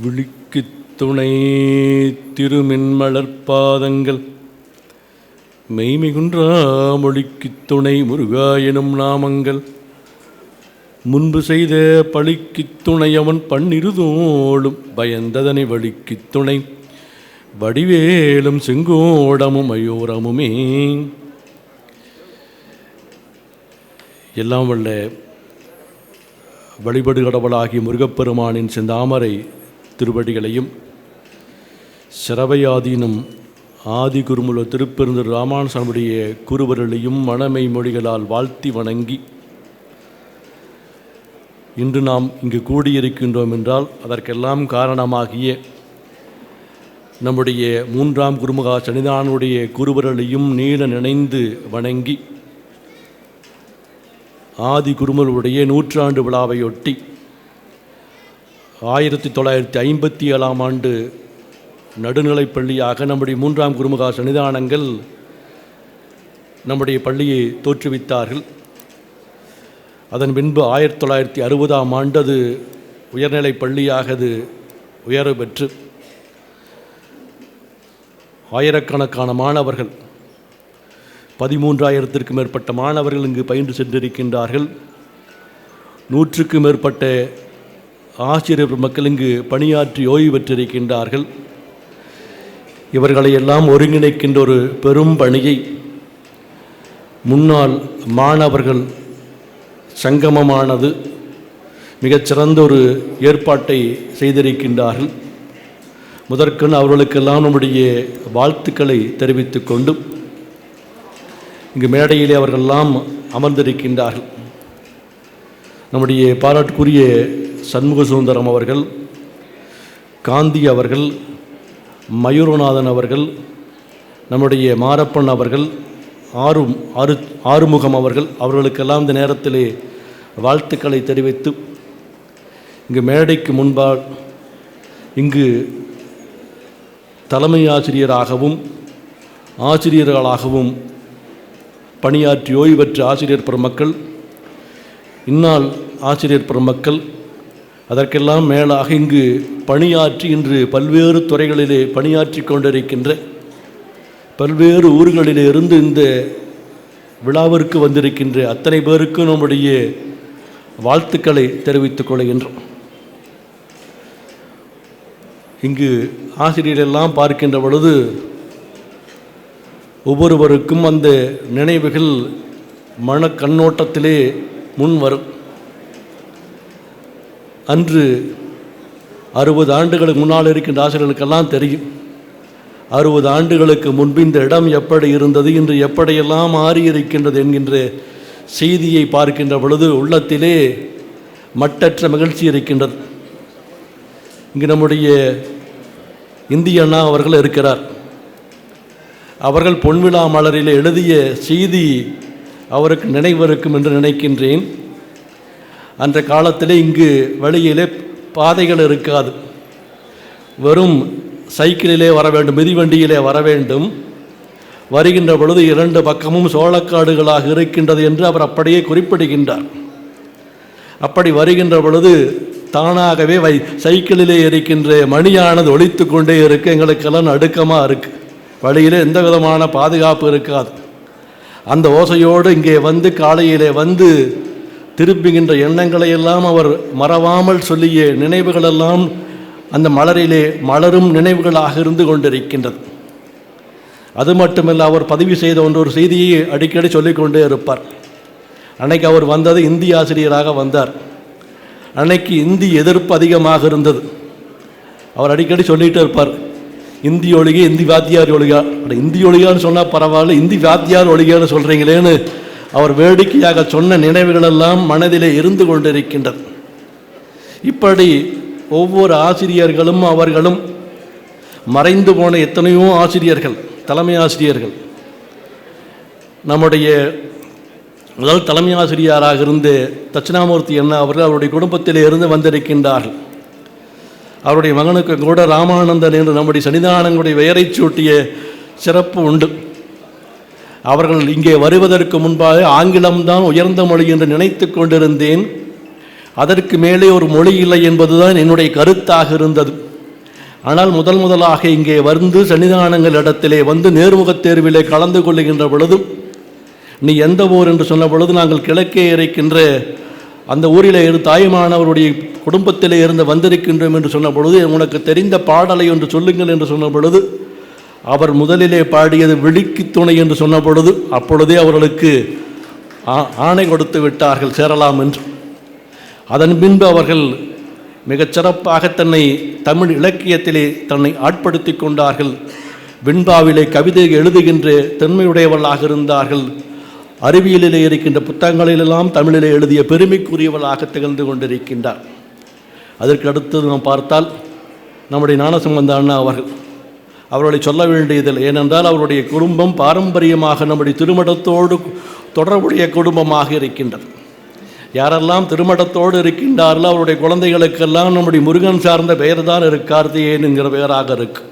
விழிக்கு துணை திருமின்மலர்பாதங்கள். மெய்மிகுன்றா மொழிக்கு துணை முருகா எனும் நாமங்கள். முன்பு செய்த பழிக்குத் துணை அவன் பன்னிருதோளும். பயந்ததனை வழிக்குத் துணை வடிவேலும் செங்கோடமும் அயோரமுமே எல்லாம் வல்ல வழிபடு கடவுளாகி முருகப்பெருமானின் செந்தாமரை திருவடிகளையும் சிறவையாதீனம் ஆதி குருமுல திருப்பெருந்தர் ராமானுசனுடைய குருவர்களையும் மணமை மொழிகளால் வாழ்த்தி வணங்கி இன்று நாம் இங்கு கூடியிருக்கின்றோம் என்றால் அதற்கெல்லாம் காரணமாகிய நம்முடைய மூன்றாம் குருமுகா சனிதானுடைய குருவர்களையும் நீள நினைந்து வணங்கி ஆதி குருமலுடைய நூற்றாண்டு விழாவையொட்டி ஆயிரத்தி தொள்ளாயிரத்தி ஐம்பத்தி ஏழாம் ஆண்டு நடுநிலைப் பள்ளியாக நம்முடைய மூன்றாம் குருமுகா சன்னிதானங்கள் நம்முடைய பள்ளியை தோற்றுவித்தார்கள். அதன் பின்பு ஆயிரத்தி தொள்ளாயிரத்தி அறுபதாம் ஆண்டு அது உயர்நிலைப் பள்ளியாக அது உயர பெற்று ஆயிரக்கணக்கான மாணவர்கள் பதிமூன்றாயிரத்திற்கும் மேற்பட்ட மாணவர்கள் இங்கு பயின்று சென்றிருக்கின்றார்கள். நூற்றுக்கும் மேற்பட்ட ஆசிரியர் மக்கள் இங்கு பணியாற்றி ஓய்வு பெற்றிருக்கின்றார்கள். இவர்களை எல்லாம் ஒருங்கிணைக்கின்ற ஒரு பெரும் பணியை முன்னாள் மாணவர்கள் சங்கமமானது மிகச்சிறந்த ஒரு ஏற்பாட்டை செய்திருக்கின்றார்கள். முதற்கண் அவர்களுக்கெல்லாம் நம்முடைய வாழ்த்துக்களை தெரிவித்துக் கொண்டு இங்கு மேடையிலே அவர்களெல்லாம் அமர்ந்திருக்கின்றார்கள். நம்முடைய பாராட்டுக்குரிய சண்முக சுந்தரம் அவர்கள் காந்தி அவர்கள் மயூரநாதன் அவர்கள் நம்முடைய மாரப்பன் அவர்கள் ஆறு ஆறு ஆறுமுகம் அவர்கள் அவர்களுக்கெல்லாம் இந்த நேரத்திலே வாழ்த்துக்களை தெரிவித்து இங்கு மேடைக்கு முன்பால் இங்கு தலைமை ஆசிரியராகவும் ஆசிரியர்களாகவும் பணியாற்றி ஓய்வு பெற்ற ஆசிரியர் பெருமக்கள் இந்நாள் ஆசிரியர் பெருமக்கள் அதற்கெல்லாம் மேலாக இங்கு பணியாற்றி இன்று பல்வேறு துறைகளிலே பணியாற்றி கொண்டிருக்கின்ற பல்வேறு ஊர்களிலே இருந்து இந்த விழாவிற்கு வந்திருக்கின்ற அத்தனை பேருக்கும் நம்முடைய வாழ்த்துக்களை தெரிவித்துக் கொள்கின்றோம். இங்கு ஆசிரியரெல்லாம் பார்க்கின்ற பொழுது ஒவ்வொருவருக்கும் அந்த நினைவுகள் மன கண்ணோட்டத்திலே முன் வரும் அன்று அறுபது ஆண்டுகளுக்கு முன்னால் இருக்கின்ற ஆசிரியர்களுக்கெல்லாம் தெரியும். அறுபது ஆண்டுகளுக்கு முன்பு இந்த இடம் எப்படி இருந்தது இன்று எப்படியெல்லாம் மாறியிருக்கின்றது என்கின்ற செய்தியை பார்க்கின்ற பொழுது உள்ளத்திலே மட்டற்ற மகிழ்ச்சி இருக்கின்றது. இங்கு நம்முடைய இந்திய அண்ணா அவர்கள் இருக்கிறார். அவர்கள் பொன்விழா மலரில் எழுதிய செய்தி அவருக்கு நினைவிருக்கும் என்று நினைக்கின்றேன். அந்த காலத்திலே இங்கு வழியிலே பாதைகள் இருக்காது. வெறும் சைக்கிளிலே வர வேண்டும் மிதிவண்டியிலே வர வேண்டும். வருகின்ற பொழுது இரண்டு பக்கமும் சோளக்காடுகளாக இருக்கின்றது என்று அவர் அப்படியே குறிப்பிடுகின்றார். அப்படி வருகின்ற பொழுது தானாகவே வை சைக்கிளிலே இருக்கின்ற மணியானது ஒழித்து கொண்டே இருக்கு. எங்களுக்கெல்லாம் நடுக்கமாக இருக்குது வழியிலே எந்த விதமான பாதுகாப்பு இருக்காது. அந்த ஓசையோடு இங்கே வந்து காலையிலே வந்து திருப்புகின்ற எண்ணங்களை எல்லாம் அவர் மறவாமல் சொல்லிய நினைவுகளெல்லாம் அந்த மலரிலே மலரும் நினைவுகளாக இருந்து கொண்டிருக்கின்றது. அது மட்டுமல்ல அவர் பதிவு செய்த ஒன்று ஒரு செய்தியை அடிக்கடி சொல்லிக்கொண்டே இருப்பார். அன்னைக்கு அவர் வந்தது இந்தி ஆசிரியராக வந்தார். அன்னைக்கு இந்தி எதிர்ப்பு அதிகமாக இருந்தது. அவர் அடிக்கடி சொல்லிகிட்டே இருப்பார் இந்தி ஒழிகை இந்தி வாத்தியார் ஒழிகா. இந்தி ஒழிகான்னு சொன்னால் பரவாயில்ல இந்தி வாத்தியார் ஒழிகான்னு சொல்கிறீங்களேன்னு அவர் வேடிக்கையாக சொன்ன நினைவுகளெல்லாம் மனதிலே இருந்து கொண்டிருக்கின்றது இப்படி ஒவ்வொரு ஆசிரியர்களும் அவர்களும் மறைந்து போன எத்தனையோ ஆசிரியர்கள் தலைமை ஆசிரியர்கள் நம்முடைய முதல் தலைமை ஆசிரியராக இருந்து தட்சிணாமூர்த்தி என்ன அவர்கள் அவருடைய குடும்பத்திலே இருந்து வந்திருக்கின்றார்கள். அவருடைய மகனுக்கு கூட ராமானந்தன் என்று நம்முடைய சன்னிதானங்களுடைய பெயரை சூட்டிய சிறப்பு உண்டு. அவர்கள் இங்கே வருவதற்கு முன்பாக ஆங்கிலம்தான் உயர்ந்த மொழி என்று நினைத்து கொண்டிருந்தேன். அதற்கு மேலே ஒரு மொழி இல்லை என்பதுதான் என்னுடைய கருத்தாக இருந்தது. ஆனால் முதல் முதலாக இங்கே வந்து சன்னிதானங்கள் இடத்திலே வந்து நேர்முகத் தேர்விலே கலந்து கொள்ளுகின்ற பொழுதும் நீ எந்த ஊர் என்று சொன்ன பொழுது நாங்கள் கிழக்கே இருக்கின்ற அந்த ஊரிலே இரு தாயுமானவருடைய குடும்பத்திலே இருந்து வந்திருக்கின்றோம் என்று சொன்ன பொழுது உனக்கு தெரிந்த பாடலை ஒன்று சொல்லுங்கள் என்று சொன்ன பொழுது அவர் முதலிலே பாடியது விழிக்கு துணை என்று சொன்ன பொழுது அப்பொழுதே அவர்களுக்கு ஆ- ஆணை கொடுத்து விட்டார்கள் சேரலாம் என்று. அதன் பின்பு அவர்கள் மிகச்சிறப்பாக தன்னை தமிழ் இலக்கியத்திலே தன்னை ஆட்படுத்தி கொண்டார்கள். வெண்பாவிலே கவிதை எழுதுகின்ற தன்மையுடையவர்களாக இருந்தார்கள். அறிவியலிலே இருக்கின்ற புத்தகங்களிலெல்லாம் தமிழிலே எழுதிய பெருமைக்குரியவளாக திகழ்ந்து கொண்டிருக்கின்றார். அதற்கு அடுத்தது நாம் பார்த்தால் நம்முடைய ஞானசம்பந்த அண்ணா அவர்கள். அவர்களை சொல்ல வேண்டியதில்லை. ஏனென்றால் அவருடைய குடும்பம் பாரம்பரியமாக நம்முடைய திருமணத்தோடு தொடர்புடைய குடும்பமாக இருக்கின்றது. யாரெல்லாம் திருமணத்தோடு இருக்கின்றார்களோ அவருடைய குழந்தைகளுக்கெல்லாம் நம்முடைய முருகன் சார்ந்த பெயர் தான் இருக்கு கார்த்திகேயன் என்கிற பெயராக இருக்கு.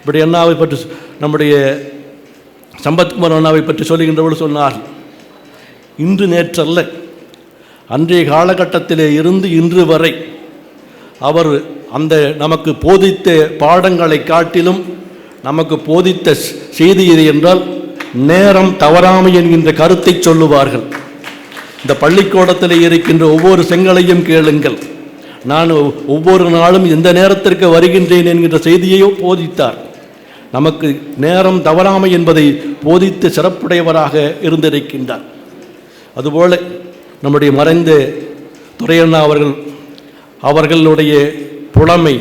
இப்படி அண்ணாவை பற்றி நம்முடைய சம்பத்குமார் அண்ணாவை பற்றி சொல்லுகின்றவர்கள் சொன்னார் இன்று நேற்றல்ல அன்றைய காலகட்டத்திலே இருந்து இன்று வரை அவர் அந்த நமக்கு போதித்த பாடங்களை காட்டிலும் நமக்கு போதித்த செய்தி இது என்றால் நேரம் தவறாமை என்கின்ற கருத்தை சொல்லுவார்கள். இந்த பள்ளிக்கூடத்தில் இருக்கின்ற ஒவ்வொரு செங்கலையும் கேளுங்கள். நான் ஒ- ஒவ்வொரு நாளும் எந்த நேரத்திற்கு வருகின்றேன் என்கின்ற செய்தியையோ போதித்தார். நமக்கு நேரம் தவறாமை என்பதை போதித்து சிறப்புடையவராக இருந்திருக்கின்றார். அதுபோல நம்முடைய மறைந்த துரையண்ணா அவர்கள் அவர்களுடைய புலமை.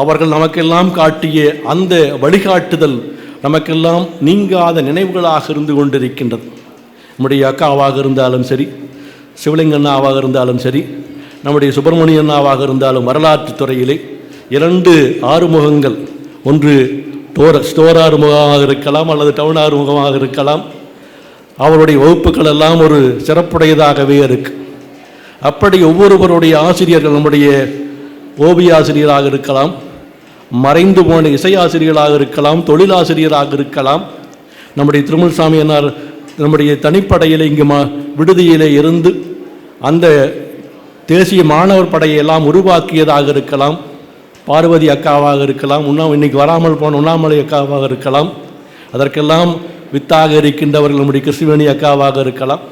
அவர்கள் நமக்கெல்லாம் காட்டிய அந்த வழிகாட்டுதல் நமக்கெல்லாம் நீங்காத நினைவுகளாக இருந்து கொண்டிருக்கின்றது. நம்முடைய அக்காவாக இருந்தாலும் சரி சிவலிங்க அண்ணாவாக இருந்தாலும் சரி நம்முடைய சுப்பிரமணிய அண்ணாவாக இருந்தாலும் வரலாற்று துறையிலே இரண்டு ஆறுமுகங்கள். ஒன்று டோர ஸ்டோர் ஆறுமுகமாக இருக்கலாம் அல்லது டவுன் ஆறுமுகமாக இருக்கலாம். அவருடைய வகுப்புகள் எல்லாம் ஒரு சிறப்புடையதாகவே இருக்கு. அப்படி ஒவ்வொருவருடைய ஆசிரியர்கள் நம்முடைய ஓவிய ஆசிரியராக இருக்கலாம் மறைந்து போன இசையாசிரியராக இருக்கலாம் தொழிலாசிரியராக இருக்கலாம். நம்முடைய திருமல் சாமியனார் நம்முடைய தனிப்படையில் இங்கு மா விடுதியிலே இருந்து அந்த தேசிய மாணவர் படையெல்லாம் உருவாக்கியதாக இருக்கலாம். பார்வதி அக்காவாக இருக்கலாம் உண்ணா இன்னைக்கு வராமல் போன உண்ணாமலை அக்காவாக இருக்கலாம். அதற்கெல்லாம் வித்தாக இருக்கின்றவர்கள் நம்முடைய கிருஷ்ணவேணி அக்காவாக இருக்கலாம்.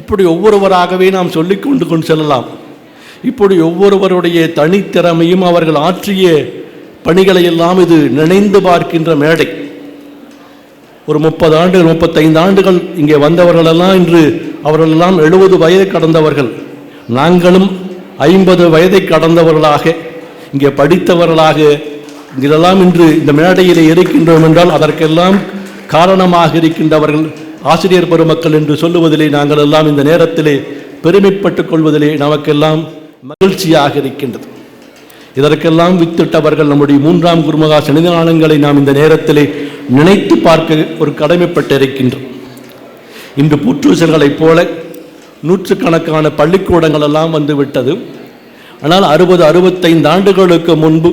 இப்படி ஒவ்வொருவராகவே நாம் சொல்லிக்கொண்டு கொண்டு செல்லலாம். இப்படி ஒவ்வொருவருடைய தனித்திறமையும் அவர்கள் ஆற்றிய பணிகளை எல்லாம் இது நினைந்து பார்க்கின்ற மேடை. ஒரு முப்பது ஆண்டுகள் முப்பத்தைந்து ஆண்டுகள் இங்கே வந்தவர்களெல்லாம் இன்று அவர்களெல்லாம் எழுபது வயதை கடந்தவர்கள். நாங்களும் ஐம்பது வயதை கடந்தவர்களாக இங்கே படித்தவர்களாக இதெல்லாம் இன்று இந்த மேடையில் இருக்கின்றோம் என்றால் அதற்கெல்லாம் காரணமாக இருக்கின்றவர்கள் ஆசிரியர் பெருமக்கள் என்று சொல்லுவதிலே நாங்கள் எல்லாம் இந்த நேரத்திலே பெருமைப்பட்டுக் கொள்வதிலே நமக்கெல்லாம் மகிழ்ச்சியாக இருக்கின்றது. இதற்கெல்லாம் வித்திட்டவர்கள் நம்முடைய மூன்றாம் குருமகா சன்னிதானங்களை நாம் இந்த நேரத்திலே நினைத்து பார்க்க ஒரு கடமைப்பட்டு இருக்கின்றோம் இன்று புற்றூசல்களைப் போல நூற்றுக்கணக்கான பள்ளிக்கூடங்கள் எல்லாம் வந்துவிட்டது ஆனால் அறுபது அறுபத்தைந்து ஆண்டுகளுக்கு முன்பு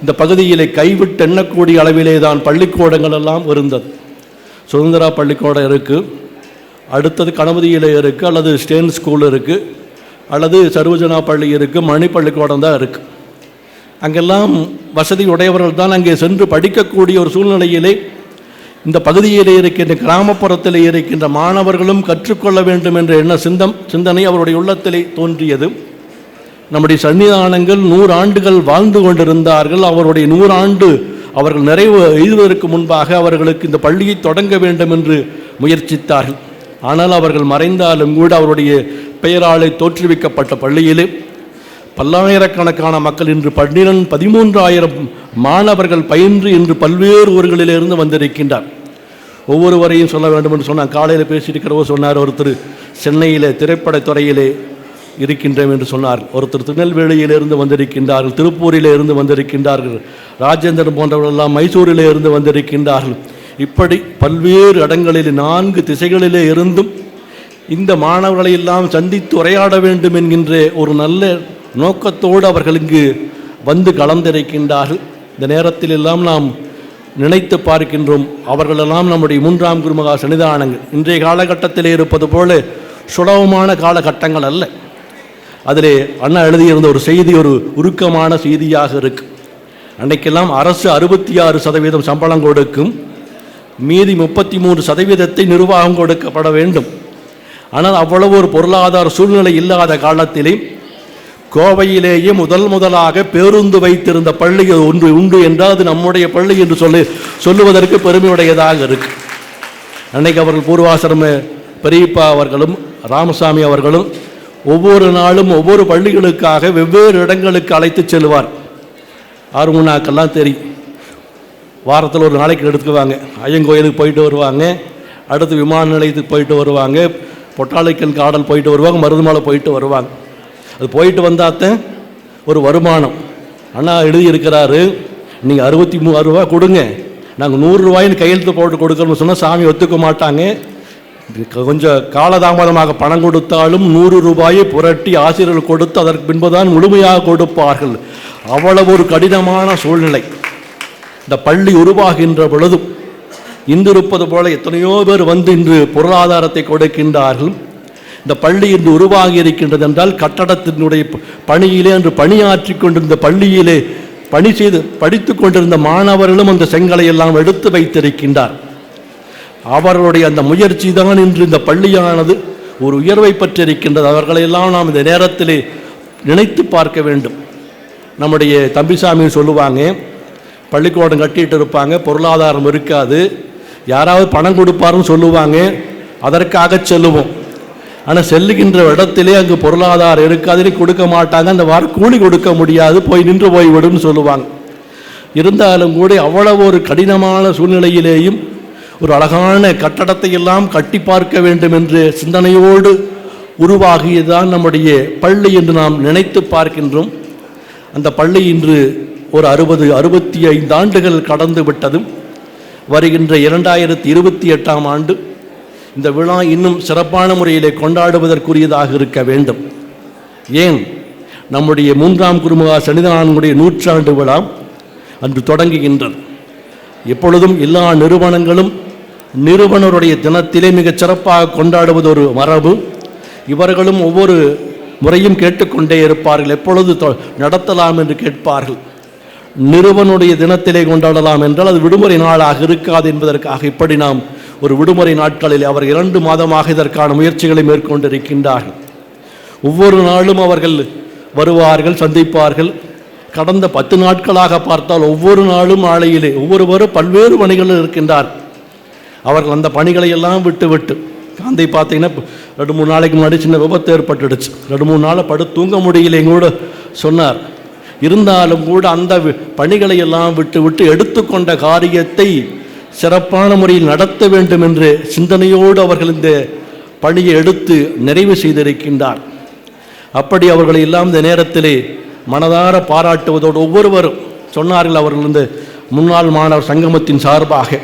இந்த பகுதியிலே கைவிட்டு எண்ணக்கூடிய அளவிலே தான் பள்ளிக்கூடங்கள் எல்லாம் இருந்தது. சுதந்திரா பள்ளிக்கூடம் இருக்குது அடுத்தது கணபதியில் இருக்குது அல்லது ஸ்டேன் ஸ்கூல் இருக்குது அல்லது சர்வஜனா பள்ளி இருக்குது மணி பள்ளிக்கூடம் தான் இருக்குது அங்கெல்லாம் வசதி உடையவர்கள் தான் அங்கே சென்று படிக்கக்கூடிய ஒரு சூழ்நிலையிலே இந்த பகுதியிலே இருக்கின்ற கிராமப்புறத்தில் இருக்கின்ற மாணவர்களும் கற்றுக்கொள்ள வேண்டும் என்ற எண்ண சிந்தம் சிந்தனை அவருடைய உள்ளத்திலே தோன்றியது. நம்முடைய சன்னிதானங்கள் நூறு ஆண்டுகள் வாழ்ந்து கொண்டிருந்தார்கள். அவருடைய நூறாண்டு அவர்கள் நிறைவு எழுதுவதற்கு முன்பாக அவர்களுக்கு இந்த பள்ளியை தொடங்க வேண்டும் என்று முயற்சித்தார்கள். ஆனால் அவர்கள் மறைந்தாலும் கூட அவருடைய பெயராலே தோற்றுவிக்கப்பட்ட பள்ளியிலே பல்லாயிரக்கணக்கான மக்கள் இன்று பன்னிரண்டு பதிமூன்றாயிரம் மாணவர்கள் பயின்று இன்று பல்வேறு ஊர்களிலிருந்து வந்திருக்கின்றார். ஒவ்வொருவரையும் சொல்ல வேண்டும் என்று சொன்னார் காலையில் பேசியிருக்கிறவோ சொன்னார் ஒருத்தர் சென்னையிலே திரைப்படத் துறையிலே இருக்கின்றோம் என்று சொன்னார். ஒருத்தர் திருநெல்வேலியிலிருந்து வந்திருக்கின்றார்கள் திருப்பூரிலே இருந்து வந்திருக்கின்றார்கள் ராஜேந்திரன் போன்றவர்களெல்லாம் மைசூரிலே இருந்து வந்திருக்கின்றார்கள். இப்படி பல்வேறு இடங்களில் நான்கு திசைகளிலே இருந்தும் இந்த மாணவர்களை எல்லாம் சந்தித்து உரையாட வேண்டும் என்கின்ற ஒரு நல்ல நோக்கத்தோடு அவர்கள் இங்கு வந்து கலந்திருக்கின்றார்கள். இந்த நேரத்தில் எல்லாம் நாம் நினைத்து பார்க்கின்றோம் அவர்களெல்லாம் நம்முடைய மூன்றாம் குருமகா சன்னிதானங்கள். இன்றைய காலகட்டத்திலே இருப்பது போல சுலபமான காலகட்டங்கள் அல்ல. அதிலே அண்ணா எழுதியிருந்த ஒரு செய்தி ஒரு உருக்கமான செய்தியாக இருக்கு. அன்னைக்கெல்லாம் அரசு அறுபத்தி ஆறு சதவீதம் சம்பளம் கொடுக்கும். மீதி முப்பத்தி மூன்று சதவீதத்தை நிர்வாகம் கொடுக்கப்பட வேண்டும். ஆனால் அவ்வளவு ஒரு பொருளாதார சூழ்நிலை இல்லாத காலத்திலே கோவையிலேயே முதல் முதலாக பேருந்து வைத்திருந்த பள்ளி ஒன்று உண்டு என்றால் அது நம்முடைய பள்ளி என்று சொல்லி சொல்லுவதற்கு பெருமையுடையதாக இருக்கு. அன்னைக்கு அவர்கள் பூர்வாசிரம பெரியப்பா அவர்களும் ராமசாமி அவர்களும் ஒவ்வொரு நாளும் ஒவ்வொரு பள்ளிகளுக்காக வெவ்வேறு இடங்களுக்கு அழைத்து செல்வார். ஆறுமுனாக்கெல்லாம் தெரியும். வாரத்தில் ஒரு நாளைக்கு எடுத்துக்குவாங்க. ஐயங்கோயிலுக்கு போயிட்டு வருவாங்க. அடுத்து விமான நிலையத்துக்கு போயிட்டு வருவாங்க. பொட்டாளைக்கல் காடல் போயிட்டு வருவாங்க. மருதுமலை போயிட்டு வருவாங்க. அது போயிட்டு வந்தாத்தான் ஒரு வருமானம். அண்ணா எழுதியிருக்கிறாரு நீங்கள் அறுபத்தி மூணு ரூபா கொடுங்க. நாங்கள் நூறுரூவாயின்னு கையெழுத்து போட்டு கொடுக்கணும்னு சொன்னால் சாமி ஒத்துக்க மாட்டாங்க. கொஞ்சம் காலதாமதமாக பணம் கொடுத்தாலும் நூறு ரூபாயை புரட்டி ஆசிரியர்கள் கொடுத்து அதற்கு பின்புதான் முழுமையாக கொடுப்பார்கள். அவ்வளவு ஒரு கடினமான சூழ்நிலை. இந்த பள்ளி உருவாகின்ற பொழுதும் இன்று இருப்பது போல எத்தனையோ பேர் வந்து இன்று பொருளாதாரத்தை கொடுக்கின்றார்கள். இந்த பள்ளி இன்று உருவாகி இருக்கின்றது என்றால் கட்டடத்தினுடைய ப- பணியிலே அன்று பணியாற்றி கொண்டிருந்த பள்ளியிலே பணி செய்து படித்து கொண்டிருந்த மாணவர்களும் அந்த செங்கலை எல்லாம் எடுத்து வைத்திருக்கின்றார். அவர்களுடைய அந்த முயற்சி தான் இன்று இந்த பள்ளியானது ஒரு உயர்வை பெற்றிருக்கின்றது. அவர்களையெல்லாம் நாம் இந்த நேரத்திலே நினைத்து பார்க்க வேண்டும். நம்முடைய தம்பிசாமி சொல்லுவாங்க பள்ளிக்கூடம் கட்டிகிட்டு இருப்பாங்க பொருளாதாரம் இருக்காது. யாராவது பணம் கொடுப்பாருன்னு சொல்லுவாங்க அதற்காக செல்லுவோம். ஆனால் செல்லுகின்ற இடத்திலே அங்கு பொருளாதாரம் இருக்காதுன்னு கொடுக்க மாட்டாங்க அந்த வாரம் கூலி கொடுக்க முடியாது போய் நின்று போய் சொல்லுவாங்க. இருந்தாலும் கூட அவ்வளவு ஒரு கடினமான சூழ்நிலையிலேயும் ஒரு அழகான கட்டடத்தை எல்லாம் கட்டி பார்க்க வேண்டும் என்று சிந்தனையோடு உருவாகியதுதான் நம்முடைய பள்ளி என்று நாம் நினைத்து பார்க்கின்றோம். அந்த பள்ளி இன்று ஒரு அறுபது அறுபத்தி ஐந்து ஆண்டுகள் கடந்து விட்டதும் வருகின்ற இரண்டாயிரத்தி இருபத்தி எட்டாம் ஆண்டு இந்த விழா இன்னும் சிறப்பான முறையிலே கொண்டாடுவதற்குரியதாக இருக்க வேண்டும். ஏன்? நம்முடைய மூன்றாம் குருமுகா சன்னிதானனுடைய நூற்றாண்டு விழா அன்று தொடங்குகின்றது. எப்பொழுதும் எல்லா நிறுவனங்களும் நிறுவனருடைய தினத்திலே மிகச் சிறப்பாக கொண்டாடுவது ஒரு மரபு. இவர்களும் ஒவ்வொரு முறையும் கேட்டுக்கொண்டே இருப்பார்கள். எப்பொழுது தொ- நடத்தலாம் என்று கேட்பார்கள். நிறுவனுடைய தினத்திலே கொண்டாடலாம் என்றால் அது விடுமுறை நாளாக இருக்காது என்பதற்காக இப்படி நாம் ஒரு விடுமுறை நாட்களில் அவர் இரண்டு மாதமாக இதற்கான முயற்சிகளை மேற்கொண்டிருக்கின்றார்கள். ஒவ்வொரு நாளும் அவர்கள் வருவார்கள் சந்திப்பார்கள். கடந்த பத்து நாட்களாக பார்த்தால் ஒவ்வொரு நாளும் ஆலையிலே ஒவ்வொருவரும் பல்வேறு பணிகளில் இருக்கின்றார். அவர்கள் அந்த பணிகளை எல்லாம் விட்டு விட்டு காந்தை பார்த்தீங்கன்னா ரெண்டு மூணு நாளைக்கு முன்னாடி சின்ன விபத்து ஏற்பட்டுடுச்சு. ரெண்டு மூணு நாளை படு தூங்க முடியலைங்க சொன்னார். இருந்தாலும் கூட அந்த பணிகளை எல்லாம் விட்டு விட்டு எடுத்துக்கொண்ட காரியத்தை சிறப்பான முறையில் நடத்த வேண்டும் என்று சிந்தனையோடு அவர்கள் இந்த பணியை எடுத்து நிறைவு செய்திருக்கின்றார். அப்படி அவர்களை எல்லாம் இந்த நேரத்திலே மனதார பாராட்டுவதோடு ஒவ்வொருவரும் சொன்னார்கள் அவர்கள் இந்த முன்னாள் மாணவர் சங்கமத்தின் சார்பாக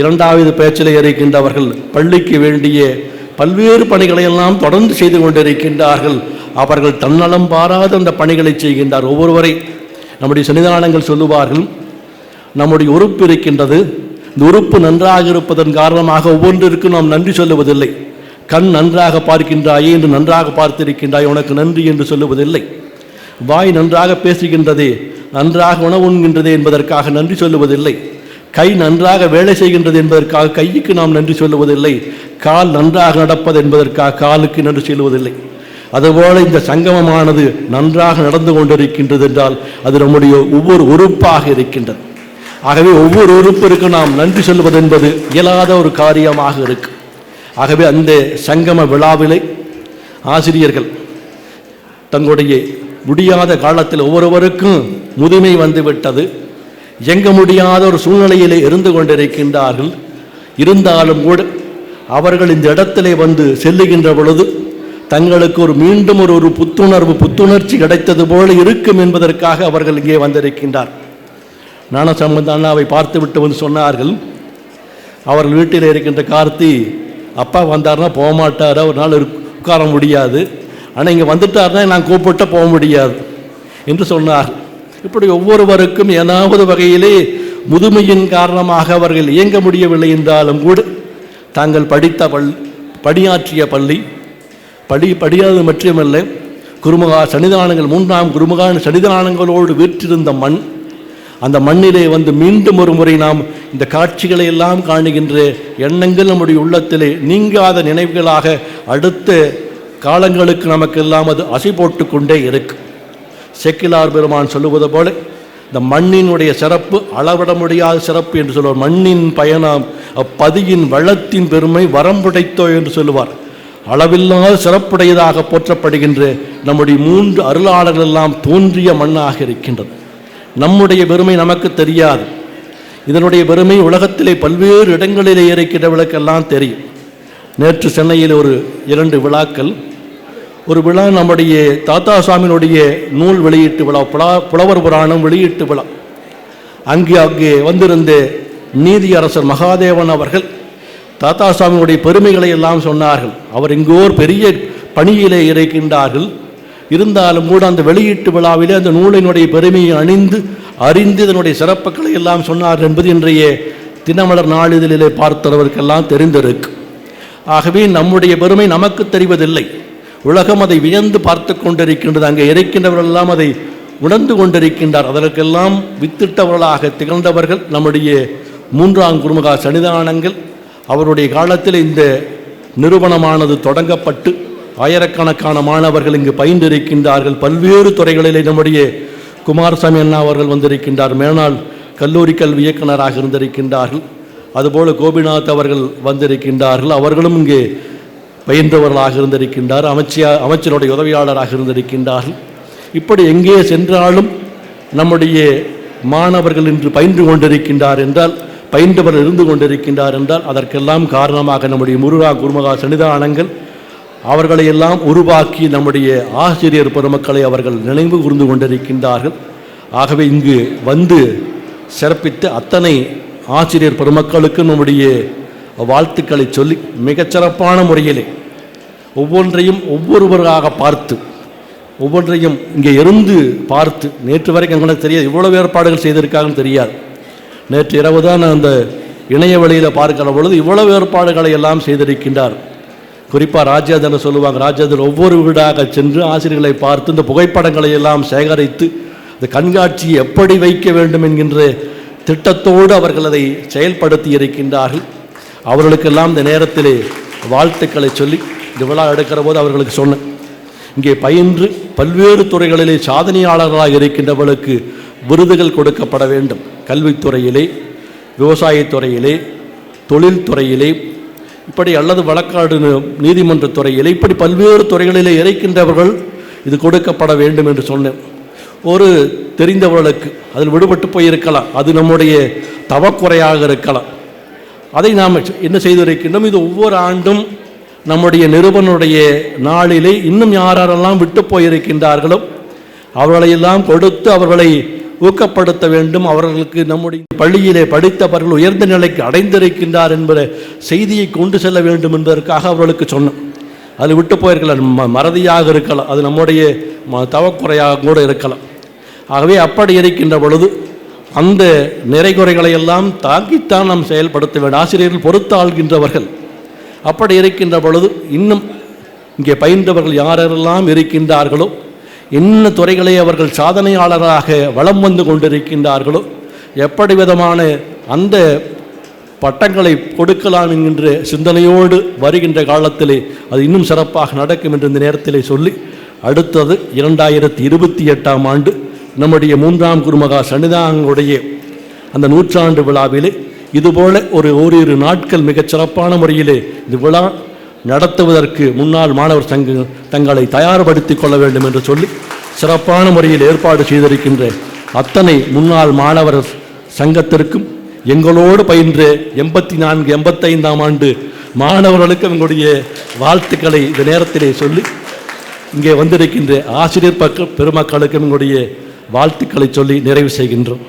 இரண்டாவது பேச்சிலே இருக்கின்றவர்கள் பள்ளிக்கு வேண்டிய பல்வேறு பணிகளை எல்லாம் தொடர்ந்து செய்து கொண்டிருக்கின்றார்கள். அவர்கள் தன்னலம் பாராத அந்த பணிகளை செய்கின்றார். ஒவ்வொருவரை நம்முடைய சன்னிதானங்கள் சொல்லுவார்கள் நம்முடைய உறுப்பு இருக்கின்றது. இந்த உறுப்பு நன்றாக இருப்பதன் காரணமாக ஒவ்வொன்றிற்கும் நாம் நன்றி சொல்லுவதில்லை. கண் நன்றாக பார்க்கின்றாயே என்று நன்றாக பார்த்திருக்கின்றாய். உனக்கு நன்றி என்று சொல்லுவதில்லை. வாய் நன்றாக பேசுகின்றதே நன்றாக உணவு உண்கின்றதே என்பதற்காக நன்றி சொல்லுவதில்லை. கை நன்றாக வேலை செய்கின்றது என்பதற்காக கைக்கு நாம் நன்றி சொல்லுவதில்லை. கால் நன்றாக நடப்பது என்பதற்காக காலுக்கு நன்றி சொல்லுவதில்லை. அதுபோல இந்த சங்கமமானது நன்றாக நடந்து கொண்டிருக்கின்றது என்றால் அது நம்முடைய ஒவ்வொரு உறுப்பாக இருக்கின்றது. ஆகவே ஒவ்வொரு உறுப்பிற்கு நாம் நன்றி சொல்வது என்பது இயலாத ஒரு காரியமாக இருக்கு. ஆகவே அந்த சங்கம விழாவிலே ஆசிரியர்கள் தங்களுடைய முடியாத காலத்தில் ஒவ்வொருவருக்கும் முதுமை வந்துவிட்டது இயங்க முடியாத ஒரு சூழ்நிலையிலே இருந்து கொண்டிருக்கின்றார்கள். இருந்தாலும் கூட அவர்கள் இந்த இடத்திலே வந்து செல்லுகின்ற பொழுது தங்களுக்கு ஒரு மீண்டும் ஒரு ஒரு புத்துணர்வு புத்துணர்ச்சி கிடைத்தது போல இருக்கும் என்பதற்காக அவர்கள் இங்கே வந்திருக்கின்றார். ஞான சம்பந்தானாவை அண்ணாவை பார்த்துவிட்டு வந்து சொன்னார்கள். அவர்கள் வீட்டில் இருக்கின்ற கார்த்தி அப்பா வந்தார்னா போக மாட்டார்? ஒரு நாள் உட்கார முடியாது. ஆனால் இங்கே வந்துட்டார்னா நான் கூப்பிட்டு போக முடியாது. என்று சொன்னார். இப்படி ஒவ்வொருவருக்கும் ஏதாவது வகையிலே முதுமையின் காரணமாக அவர்கள் இயங்க முடியவில்லை என்றாலும் கூட தாங்கள் படித்த பள் பணியாற்றிய பள்ளி படி படியாதது மட்டுமல்ல குருமகா சன்னிதானங்கள் மூன்றாம் குருமகா சன்னிதானங்களோடு வீற்றிருந்த மண் அந்த மண்ணிலே வந்து மீண்டும் ஒரு முறை நாம் இந்த காட்சிகளை எல்லாம் காணுகின்ற எண்ணங்கள் நம்முடைய உள்ளத்திலே நீங்காத நினைவுகளாக அடுத்த காலங்களுக்கு நமக்கெல்லாம் அது அசை போட்டு கொண்டே இருக்கு. செக்கிலார் பெருமான் சொல்லுவது போல இந்த மண்ணினுடைய சிறப்பு அளவிட முடியாத சிறப்பு என்று சொல்லுவார் மண்ணின் பயணம் அப்பதியின் வளத்தின் பெருமை வரம்புடைத்தோ என்று சொல்லுவார். அளவில்லாத சிறப்புடையதாக போற்றப்படுகின்ற நம்முடைய மூன்று அருளாளர்கள் எல்லாம் தோன்றிய மண்ணாக இருக்கின்றது. நம்முடைய பெருமை நமக்கு தெரியாது. இதனுடைய பெருமை உலகத்திலே பல்வேறு இடங்களிலே இருக்கின்றவர்களுக்கெல்லாம் தெரியும். நேற்று சென்னையில் ஒரு இரண்டு விழாக்கள். ஒரு விழா நம்முடைய தாத்தா சுவாமியினுடைய நூல் வெளியீட்டு விழா புலா புலவர் புராணம் வெளியீட்டு விழா. அங்கே அங்கே வந்திருந்த நீதியரசர் மகாதேவன் அவர்கள் தாத்தா சுவாமியுடைய பெருமைகளை எல்லாம் சொன்னார்கள். அவர் எங்கோர் பெரிய பணியிலே இருக்கின்றார்கள். இருந்தாலும் கூட அந்த வெளியீட்டு விழாவிலே அந்த நூலினுடைய பெருமையை அணிந்து அறிந்து இதனுடைய சிறப்புகளை எல்லாம் சொன்னார் என்பது இன்றைய தினமலர் நாளிதழிலே பார்த்தவருக்கெல்லாம் தெரிந்திருக்கு. ஆகவே நம்முடைய பெருமை நமக்கு தெரிவதில்லை. உலகம் அதை வியந்து பார்த்து கொண்டிருக்கின்றது. அங்கே இருக்கின்றவர்களெல்லாம் அதை உணர்ந்து கொண்டிருக்கின்றார். அதற்கெல்லாம் வித்திட்டவர்களாக திகழ்ந்தவர்கள் நம்முடைய மூன்றாம் குருமகா சன்னிதானங்கள். அவருடைய காலத்தில் இந்த நிறுவனமானது தொடங்கப்பட்டு ஆயிரக்கணக்கான மாணவர்கள் இங்கு பயின்றிருக்கின்றார்கள். பல்வேறு துறைகளிலே நம்முடைய குமாரசாமி அண்ணா அவர்கள் வந்திருக்கின்றார். மேனாள் கல்லூரி கல்வி இயக்குநராக இருந்திருக்கின்றார்கள். அதுபோல கோபிநாத் அவர்கள் வந்திருக்கின்றார்கள். அவர்களும் இங்கே பயின்றவர்களாக இருந்திருக்கின்றார். அமைச்சியா அமைச்சருடைய உதவியாளராக இருந்திருக்கின்றார்கள். இப்படி எங்கே சென்றாலும் நம்முடைய மாணவர்கள் இன்று பயின்று கொண்டிருக்கின்றார் என்றால் பயின்றவர் இருந்து கொண்டிருக்கின்றார் என்றால் அதற்கெல்லாம் காரணமாக நம்முடைய முருகா குருமகா சன்னிதானங்கள் அவர்களை எல்லாம் உருவாக்கி நம்முடைய ஆசிரியர் பெருமக்களை அவர்கள் நினைவு கூர்ந்து கொண்டிருக்கின்றார்கள். ஆகவே இங்கு வந்து சிறப்பித்த அத்தனை ஆசிரியர் பெருமக்களுக்கும் நம்முடைய வாழ்த்துக்களை சொல்லி மிகச்சிறப்பான முறையிலே ஒவ்வொன்றையும் ஒவ்வொருவராக பார்த்து ஒவ்வொன்றையும் இங்கே இருந்து பார்த்து நேற்று வரைக்கும் எங்களுக்கு தெரியாது இவ்வளவு ஏற்பாடுகள் செய்திருக்காங்கன்னு தெரியாது. நேற்று இரவு தான் அந்த இணைய வழியில் பார்க்கிற பொழுது இவ்வளவு ஏற்பாடுகளை எல்லாம் செய்திருக்கின்றார். குறிப்பாக ராஜேந்திரன் சொல்லுவாங்க ராஜேந்திரன் ஒவ்வொரு வீடாக சென்று ஆசிரியர்களை பார்த்து இந்த புகைப்படங்களை எல்லாம் சேகரித்து இந்த கண்காட்சியை எப்படி வைக்க வேண்டும் என்கின்ற திட்டத்தோடு அவர்கள் அதை செயல்படுத்தி இருக்கின்றார்கள். அவர்களுக்கெல்லாம் இந்த நேரத்திலே வாழ்த்துக்களை சொல்லி இந்த விழா எடுக்கிற போது அவர்களுக்கு சொன்னேன் இங்கே பயின்று பல்வேறு துறைகளிலே சாதனையாளர்களாக இருக்கின்றவர்களுக்கு விருதுகள் கொடுக்கப்பட வேண்டும். கல்வித்துறையிலே விவசாயத்துறையிலே தொழில்துறையிலே இப்படி அல்லது வழக்காடு நீதிமன்ற துறையிலே இப்படி பல்வேறு துறைகளிலே இறைக்கின்றவர்கள் இது கொடுக்கப்பட வேண்டும் என்று சொன்னேன். ஒரு தெரிந்தவர்களுக்கு அதில் விடுபட்டு போயிருக்கலாம். அது நம்முடைய தவக்குறையாக இருக்கலாம். அதை நாம் என்ன செய்திருக்கின்றோம்? இது ஒவ்வொரு ஆண்டும் நம்முடைய நிறுவனுடைய நாளிலே இன்னும் யாரெல்லாம் விட்டு போயிருக்கின்றார்களோ அவர்களையெல்லாம் கொடுத்து அவர்களை ஊக்கப்படுத்த வேண்டும். அவர்களுக்கு நம்முடைய பள்ளியிலே படித்தவர்கள் உயர்ந்த நிலைக்கு அடைந்திருக்கின்றார் என்கிற செய்தியை கொண்டு செல்ல வேண்டும் என்பதற்காக அவர்களுக்கு சொன்னோம் அது விட்டு போயிருக்கலாம். ம- மறதியாக இருக்கலாம். அது நம்முடைய ம- தவக்குறையாக கூட இருக்கலாம். ஆகவே அப்படி இருக்கின்ற பொழுது அந்த நிறைகுறைகளை எல்லாம் தாக்கித்தான் நாம் செயல்படுத்த வேண்டும். ஆசிரியர்கள் பொறுத்தாள்கின்றவர்கள். அப்படி இருக்கின்ற பொழுது இன்னும் இங்கே பயின்றவர்கள் யாரெல்லாம் இருக்கின்றார்களோ என்ன துறைகளை அவர்கள் சாதனையாளராக வலம் வந்து கொண்டிருக்கின்றார்களோ எப்படி விதமான அந்த பட்டங்களை கொடுக்கலாம் என்கின்ற சிந்தனையோடு வருகின்ற காலத்திலே அது இன்னும் சிறப்பாக நடக்கும் என்று இந்த நேரத்திலே சொல்லி அடுத்தது இரண்டாயிரத்தி இருபத்தி எட்டாம் ஆண்டு நம்முடைய மூன்றாம் குருமகா சன்னிதானங்களுடைய அந்த நூற்றாண்டு விழாவிலே இதுபோல ஒரு ஓரிரு நாட்கள் மிகச் சிறப்பான முறையிலே இந்த விழா நடத்துவதற்கு முன்னாள் மாணவர் சங்க தங்களை தயார்படுத்தி கொள்ள வேண்டும் என்று சொல்லி சிறப்பான முறையில் ஏற்பாடு செய்திருக்கின்ற அத்தனை முன்னாள் மாணவர் சங்கத்திற்கும் எங்களோடு பயின்ற எண்பத்தி நான்கு எண்பத்தைந்தாம் ஆண்டு மாணவர்களுக்கு எங்களுடைய வாழ்த்துக்களை இந்த நேரத்திலே சொல்லி இங்கே வந்திருக்கின்ற ஆசிரியர் பக்க பெருமக்களுக்கும் எங்களுடைய வாழ்த்துக்களை சொல்லி நிறைவு செய்கின்றோம்.